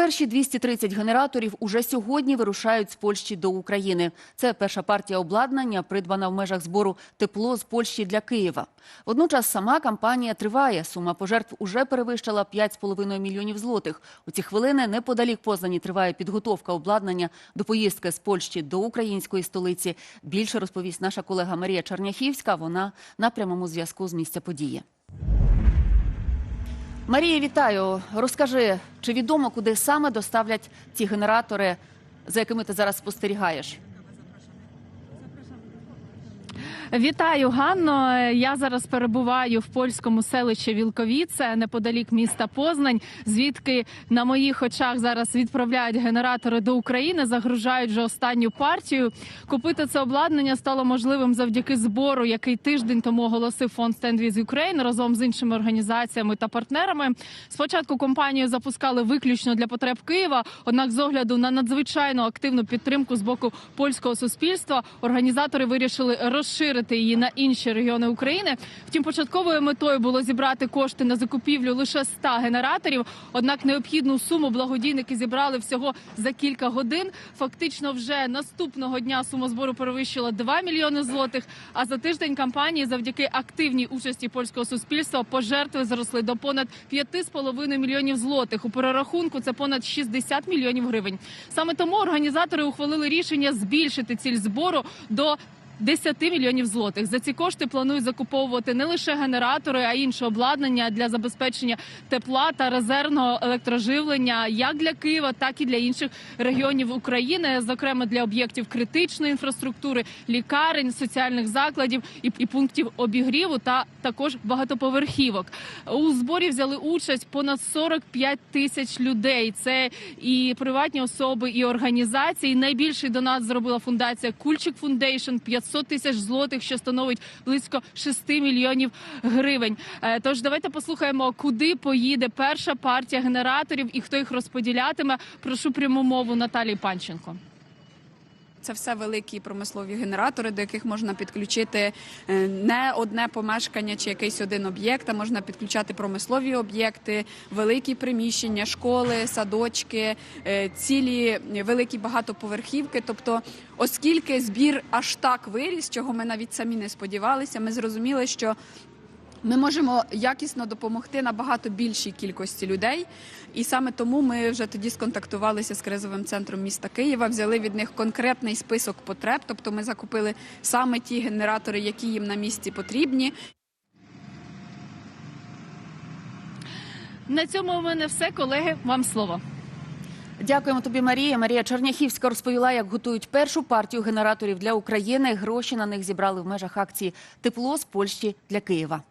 Перші 230 генераторів уже сьогодні вирушають з Польщі до України. Це перша партія обладнання, придбана в межах збору тепло з Польщі для Києва. Водночас сама кампанія триває. Сума пожертв уже перевищила 5,5 мільйонів злотих. У ці хвилини неподалік Познані триває підготовка обладнання до поїздки з Польщі до української столиці. Більше розповість наша колега Марія Черняхівська. Вона на прямому зв'язку з місця події. Марія, вітаю. Розкажи, чи відомо, куди саме доставлять ті генератори, за якими ти зараз спостерігаєш? Вітаю, Ганно. Я зараз перебуваю в польському селищі Вілковіце, неподалік міста Познань, звідки на моїх очах зараз відправляють генератори до України, загружають вже останню партію. Купити це обладнання стало можливим завдяки збору, який тиждень тому оголосив фонд with Ukraine разом з іншими організаціями та партнерами. Спочатку компанію запускали виключно для потреб Києва. Однак, з огляду на надзвичайно активну підтримку з боку польського суспільства, організатори вирішили розширити її на інші регіони України. Втім, початковою метою було зібрати кошти на закупівлю лише 100 генераторів. Однак необхідну суму благодійники зібрали всього за кілька годин. Фактично, вже наступного дня сума збору перевищила 2 мільйони злотих. А за тиждень кампанії, завдяки активній участі польського суспільства, пожертви зросли до понад 5,5 мільйонів злотих. У перерахунку це понад 60 мільйонів гривень. Саме тому організатори ухвалили рішення збільшити ціль збору до 10 мільйонів злотих. За ці кошти планують закуповувати не лише генератори, а й інше обладнання для забезпечення тепла та резервного електроживлення як для Києва, так і для інших регіонів України, зокрема для об'єктів критичної інфраструктури, лікарень, соціальних закладів і, пунктів обігріву, та також багатоповерхівок. У зборі взяли участь понад 45 тисяч людей. Це і приватні особи, і організації. Найбільший донат зробила фундація Кульчик Фундейшн 500 тисяч злотих, що становить близько 6 мільйонів гривень. Е, Тож давайте послухаємо, куди поїде перша партія генераторів і хто їх розподілятиме. Прошу пряму мову Наталії Панченко. Це все великі промислові генератори, до яких можна підключити е, не одне помешкання чи якийсь один об'єкт, а можна підключати промислові об'єкти, великі приміщення, школи, садочки, е, цілі великі багатоповерхівки. Тобто, оскільки збір аж так виріс, чого ми навіть самі не сподівалися, ми зрозуміли, що ми можемо якісно допомогти набагато більшій кількості людей, і саме тому ми вже тоді сконтактувалися з кризовим центром міста Києва, взяли від них конкретний список потреб. Тобто, ми закупили саме ті генератори, які їм на місці потрібні. На цьому у мене все, колеги. Вам слово. Дякуємо тобі, Марія. Марія Черняхівська розповіла, як готують першу партію генераторів для України. Гроші на них зібрали в межах акції Тепло з Польщі для Києва.